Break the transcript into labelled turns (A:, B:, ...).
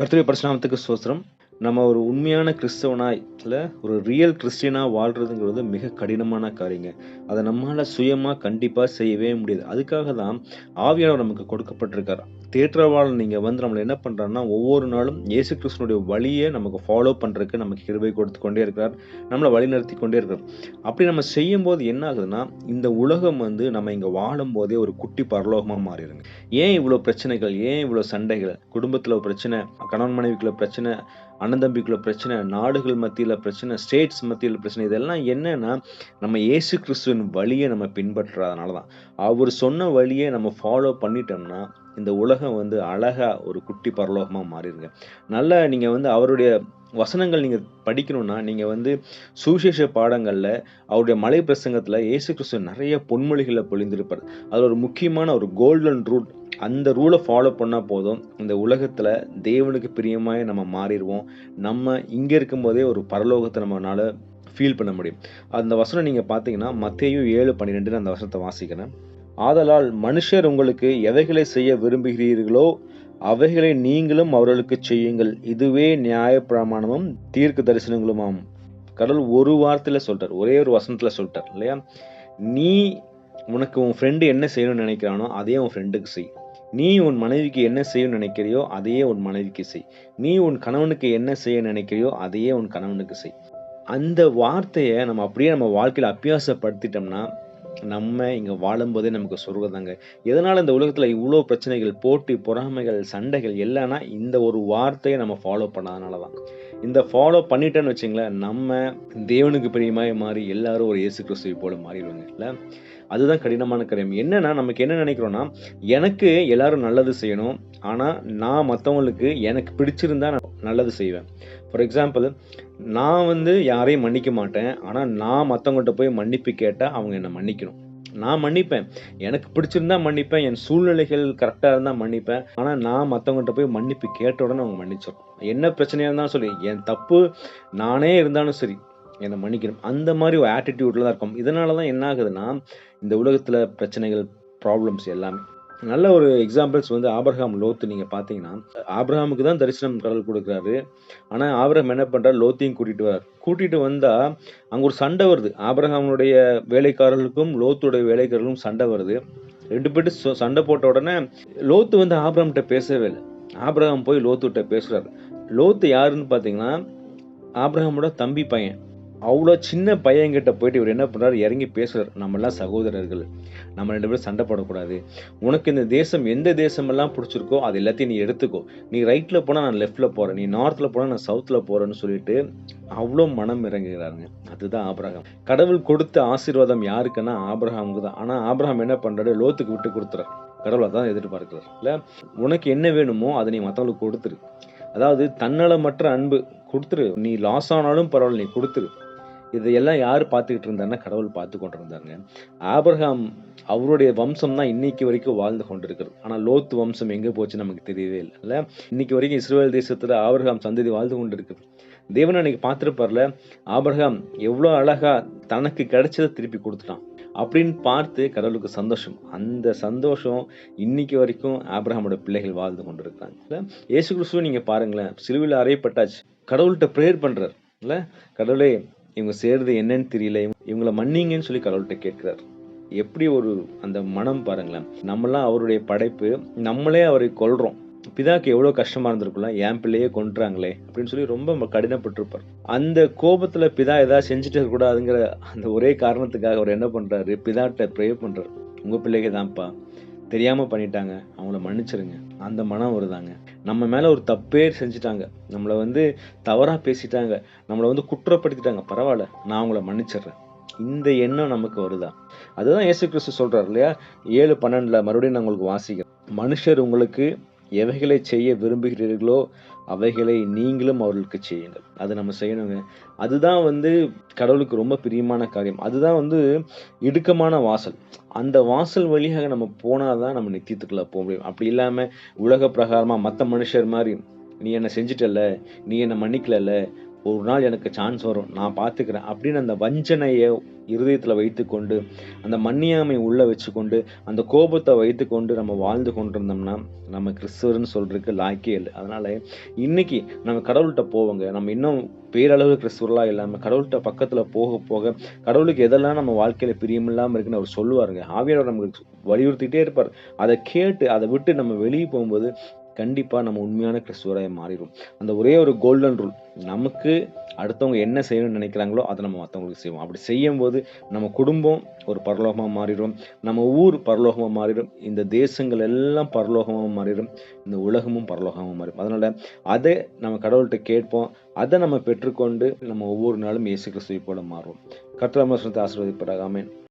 A: கர்த்தருடைய பரிசுநாமத்துக்கு சோத்திரம் நம்ம ஒரு உண்மையான கிறிஸ்தவனாய் இல்லை ஒரு ரியல் கிறிஸ்டியனாக வாழ்கிறதுங்கிறது மிக கடினமான காரியங்க. அதை நம்மளால் சுயமாக கண்டிப்பாக செய்யவே முடியாது. அதுக்காக தான் ஆவியானவர் நமக்கு கொடுக்கப்பட்டிருக்கார். தேற்றவாளர் நீங்கள் வந்து நம்மளை என்ன பண்ணுறாருன்னா ஒவ்வொரு நாளும் இயேசு கிறிஸ்தனுடைய வழியை நமக்கு ஃபாலோ பண்ணுறதுக்கு நமக்கு கிருபை கொடுத்து கொண்டே இருக்கிறார். நம்மளை வழிநடத்தி கொண்டே இருக்கிறார். அப்படி நம்ம செய்யும்போது என்ன ஆகுதுன்னா இந்த உலகம் வந்து நம்ம இங்கே வாழும் போதே ஒரு குட்டி பரலோகமாக மாறிடுங்க ஏன் இவ்வளோ பிரச்சனைகள் ஏன் இவ்வளோ சண்டைகள்? குடும்பத்தில் பிரச்சனை கணவன் மனைவிக்குள்ள பிரச்சனை அண்ணந்தம்பிக்குள்ள பிரச்சனை நாடுகள் மத்தியில் பிரச்சனை ஸ்டேட்ஸ் மத்தியில் பிரச்சனை இதெல்லாம் என்னன்னா நம்ம ஏசு கிறிஸ்துவின் வழியை நம்ம பின்பற்றுறதுனால தான் அவர் சொன்ன வழியை நம்ம ஃபாலோ பண்ணிட்டோம்னா இந்த உலகம் வந்து அழகாக ஒரு குட்டி பரலோகமாக மாறிடுங்க. நல்லா நீங்கள் வந்து அவருடைய வசனங்கள் நீங்கள் படிக்கணும்னா நீங்கள் வந்து சுவிசேஷ பாடங்களில் அவருடைய மலை பிரசங்கத்தில் இயேசு கிறிஸ்து நிறைய பொன்மொழிகளை பொழிந்திருப்பார். அது ஒரு முக்கியமான ஒரு கோல்டன் ரூட் அந்த ரூலை ஃபாலோ பண்ணால் போதும். இந்த உலகத்தில் தேவனுக்கு பிரியமாக நம்ம மாறிடுவோம். நம்ம இங்கே இருக்கும்போதே ஒரு பரலோகத்தை நம்மளால் ஃபீல் பண்ண முடியும். அந்த வசனம் நீங்கள் பார்த்தீங்கன்னா மத்தையும் ஏழு பன்னிரெண்டுன்னு அந்த வசனத்தை வாசிக்கிறேன். ஆதலால் மனுஷர் உங்களுக்கு எவைகளை செய்ய விரும்புகிறீர்களோ அவைகளை நீங்களும் அவர்களுக்கு செய்யுங்கள். இதுவே நியாய பிரமாணமும் தீர்க்க தரிசனங்களுமாம். கடவுள் ஒரு வார்த்தையில் சொல்கிறார் ஒரே ஒரு வசனத்தில் சொல்லிட்டார் இல்லையா? நீ உனக்கு உன் ஃப்ரெண்டு என்ன செய்யணும்னு நினைக்கிறானோ அதே உன் ஃப்ரெண்டுக்கு செய். நீ உன் மனைவிக்கு என்ன செய்யணும்னு நினைக்கிறியோ அதையே உன் மனைவிக்கு செய். நீ உன் கணவனுக்கு என்ன செய்ய நினைக்கிறியோ அதையே உன் கணவனுக்கு செய். அந்த வார்த்தையை நம்ம அப்படியே நம்ம வாழ்க்கையில் அபியாசப்படுத்திட்டோம்னா நம்ம இங்கே வாழும்போதே நமக்கு சொர்க்கதாங்க எதனால் இந்த உலகத்தில் இவ்வளோ பிரச்சனைகள் போட்டி பொறாமைகள் சண்டைகள் எல்லாம்னா இந்த ஒரு வார்த்தையை நம்ம ஃபாலோ பண்ணாதனால தான். இந்த ஃபாலோ பண்ணிட்டேன்னு வச்சுங்களேன் நம்ம தேவனுக்கு பிரியமாய் மாறி எல்லாரும் ஒரு இயேசு கிறிஸ்துவை போல மாறிடுவாங்க. இல்லை? அதுதான் கடினமான காரியம் என்னன்னா நமக்கு என்ன நினைக்கிறோன்னா எனக்கு எல்லாரும் நல்லது செய்யணும். ஆனால் நான் மற்றவங்களுக்கு எனக்கு பிடிச்சிருந்தா நான் நல்லது செய்வேன். ஃபார் எக்ஸாம்பிள் நான் வந்து யாரையும் மன்னிக்க மாட்டேன். ஆனால் நான் மற்றவங்கள்ட்ட போய் மன்னிப்பு கேட்டால் அவங்க என்னை மன்னிக்கணும். நான் மன்னிப்பேன். எனக்கு பிடிச்சிருந்தா மன்னிப்பேன். என் சூழ்நிலைகள் கரெக்டாக இருந்தால் மன்னிப்பேன். ஆனால் நான் மற்றவங்கள்ட்ட போய் மன்னிப்பு கேட்ட உடனே அவங்க மன்னிச்சிடும் என்ன பிரச்சனையாக இருந்தாலும் சொல்லி என் தப்பு நானே இருந்தாலும் சரி என்னை மன்னிக்கணும். அந்த மாதிரி ஒரு ஆட்டிடியூட்ல தான் இருக்கும். இதனால தான் என்ன ஆகுதுன்னா இந்த உலகத்தில் பிரச்சனைகள் ப்ராப்ளம்ஸ் எல்லாமே. நல்ல ஒரு எக்ஸாம்பிள்ஸ் வந்து ஆபிரகாம் லோத்து நீங்கள் பார்த்தீங்கன்னா ஆபிரகாமுக்கு தான் தரிசனம் கடவுள் கொடுக்குறாரு. ஆனால் ஆபிரகாம் என்ன பண்ணுறாரு லோத்தையும் கூட்டிகிட்டு வரார் கூட்டிகிட்டு வந்தால் அங்கே ஒரு சண்டை வருது. ஆபிரகாமுடைய வேலைக்காரர்களுக்கும் லோத்துடைய வேலைக்காரர்களுக்கும் சண்டை வருது. ரெண்டு பேரும் சண்டை போட்ட உடனே லோத்து வந்து ஆபிரகாம்கிட்ட பேசவே இல்லை. ஆபிரகாம் போய் லோத்துகிட்ட பேசுகிறார் லோத்து யாருன்னு பார்த்தீங்கன்னா ஆப்ரஹாமோட தம்பி பையன். அவ்வளோ சின்ன பையன்கிட்ட போயிட்டு இவர் என்ன பண்ணுறாரு இறங்கி பேசுகிறார் நம்மெல்லாம் சகோதரர்கள். நம்ம ரெண்டு பேரும் சண்டை போடக்கூடாது. உனக்கு இந்த தேசம் எந்த தேசமெல்லாம் பிடிச்சிருக்கோ அது எல்லாத்தையும் நீ எடுத்துக்கோ. நீ ரைட்டில் போனால் நான் லெஃப்ட்டில் போகிறேன் நீ நார்த்தில் போனால் நான் சவுத்தில் போகிறேன்னு சொல்லிட்டு அவ்வளோ மனம் இறங்குகிறாருங்க. அதுதான் ஆபிரகாம். கடவுள் கொடுத்த ஆசீர்வாதம் யாருக்குன்னா ஆபிரகாமுக்கு தான். ஆனால் ஆபிரகாம் என்ன பண்ணுறாரு லோத்துக்கு விட்டு கொடுத்துறாரு. கடவுளை தான் எதிர்பார்க்கிறார். இல்லை உனக்கு என்ன வேணுமோ அதை நீ மற்றவங்களுக்கு கொடுத்துரு. அதாவது தன்னலமற்ற அன்பு கொடுத்துரு. நீ லாஸ் ஆனாலும் பரவாயில்ல நீ கொடுத்துரு. இதையெல்லாம் யார் பார்த்துக்கிட்டு இருந்தாருன்னா கடவுள் பார்த்து கொண்டு இருந்தாருங்க ஆபிரகாம் அவருடைய வம்சம் தான் இன்னைக்கு வரைக்கும் வாழ்ந்து கொண்டிருக்கிறது. ஆனால் லோத்து வம்சம் எங்கே போச்சு நமக்கு தெரியவே இல்லை. இல்லை? இன்னைக்கு வரைக்கும் இஸ்ரேல் தேசத்தில் ஆபிரகாம் சந்ததி வாழ்ந்து கொண்டு தேவன் அன்னைக்கு பார்த்துருப்பார்ல ஆபிரகாம் எவ்வளோ அழகா தனக்கு கிடைச்சதை திருப்பி கொடுத்துட்டான். அப்படின்னு பார்த்து கடவுளுக்கு சந்தோஷம். அந்த சந்தோஷம் இன்னைக்கு வரைக்கும் ஆபிரகாமோட பிள்ளைகள் வாழ்ந்து கொண்டிருக்காங்க இல்லை? ஏசு கிறிஸ்துவ நீங்கள் பாருங்களேன். சிலுவையில் அறையப்பட்டாச்சு. கடவுள்கிட்ட ப்ரேயர் பண்ணுறார் இல்லை? கடவுளே இவங்க செய்கிறது என்னன்னு தெரியல. இவங்களை மன்னிங்கன்னு சொல்லி கடவுள்கிட்ட கேட்கிறார். எப்படி ஒரு அந்த மனம் பாருங்களேன். நம்மளாம் அவருடைய படைப்பு நம்மளே அவரை கொள்றோம் பிதாக்கு எவ்வளோ கஷ்டமாக இருந்திருக்கலாம் என் பிள்ளையே கொன்றாங்களே அப்படின்னு சொல்லி ரொம்ப கடினப்பட்டிருப்பார். அந்த கோபத்தில் பிதா ஏதாவது செஞ்சுட்டு கூடாதுங்கிற அந்த ஒரே காரணத்துக்காக அவர் என்ன பண்ணுறாரு பிதாட்ட ப்ரே பண்ணுறார் உங்கள் பிள்ளைக்கு தான்ப்பா தெரியாமல் பண்ணிட்டாங்க. அவங்கள மன்னிச்சிருங்க. அந்த மனம் வருதாங்க? நம்ம மேல ஒரு தப்பே செஞ்சுட்டாங்க. நம்மளை வந்து தவறா பேசிட்டாங்க. நம்மளை வந்து குற்றப்படுத்திட்டாங்க. பரவாயில்ல நான் அவங்கள மன்னிச்சிடுறேன். இந்த எண்ணம் நமக்கு வருதா? அதுதான் இயேசு கிறிஸ்து சொல்றாரு இல்லையா? ஏழு பன்னெண்டுல மறுபடியும் நான் உங்களுக்கு வாசிக்கிறேன். மனுஷர் உங்களுக்கு எவைகளை செய்ய விரும்புகிறீர்களோ அவைகளை நீங்களும் அவர்களுக்கு செய்யுங்கள். அதை நம்ம செய்யணுங்க. அதுதான் வந்து கடவுளுக்கு ரொம்ப பிரியமான காரியம். அதுதான் வந்து இடுக்கமான வாசல். அந்த வாசல் வழியாக நம்ம போனால் தான் நம்ம நித்தியத்துக்குள்ளே போக முடியும். அப்படி இல்லாமல் உலக பிரகாரமாக மற்ற மனுஷர் மாதிரி நீ என்னை செஞ்சிட்டல நீ என்னை மன்னிக்கலல்ல? ஒரு நாள் எனக்கு சான்ஸ் வரும் நான் பார்த்துக்கிறேன் அப்படின்னு அந்த வஞ்சனையை இருதயத்தில் வைத்துக்கொண்டு அந்த மன்னியாமை உள்ள வச்சுக்கொண்டு அந்த கோபத்தை வைத்துக்கொண்டு நம்ம வாழ்ந்து கொண்டிருந்தோம்னா நம்ம கிறிஸ்தவர்னு சொல்றதுக்கு லாய்க்கே இல்லை. அதனால இன்னைக்கு நம்ம கடவுள்கிட்ட போவோங்க. நம்ம இன்னும் பேரளவு கிறிஸ்துவர்களாக இல்லாமல் கடவுள்கிட்ட பக்கத்தில் போக போக கடவுளுக்கு எதெல்லாம் நம்ம வாழ்க்கையில பிரியமில்லாமல் இருக்குன்னு அவர் சொல்லுவாருங்க. ஆவியாளர் நமக்கு வலியுறுத்திட்டே இருப்பார். அதை கேட்டு அதை விட்டு நம்ம வெளியே போகும்போது கண்டிப்பாக நம்ம உண்மையான கிறிஸ்துவராக மாறிடும் அந்த ஒரே ஒரு கோல்டன் ரூல் நமக்கு அடுத்தவங்க என்ன செய்யணும்னு நினைக்கிறாங்களோ அதை நம்ம மற்றவங்களுக்கு செய்வோம். அப்படி செய்யும்போது நம்ம குடும்பம் ஒரு பரலோகமாக மாறிடும். நம்ம ஊர் பரலோகமாக மாறிடும். இந்த தேசங்கள் எல்லாம் பரலோகமாக மாறிடும். இந்த உலகமும் பரலோகமாக மாறிடும் அதனால் அதை நம்ம கடவுள்கிட்ட கேட்போம். அதை நம்ம பெற்றுக்கொண்டு நம்ம ஒவ்வொரு நாளும் இயேசு கிறிஸ்துவை போல மாறுவோம். கர்த்தர் ஆசீர்வதிப்பதாக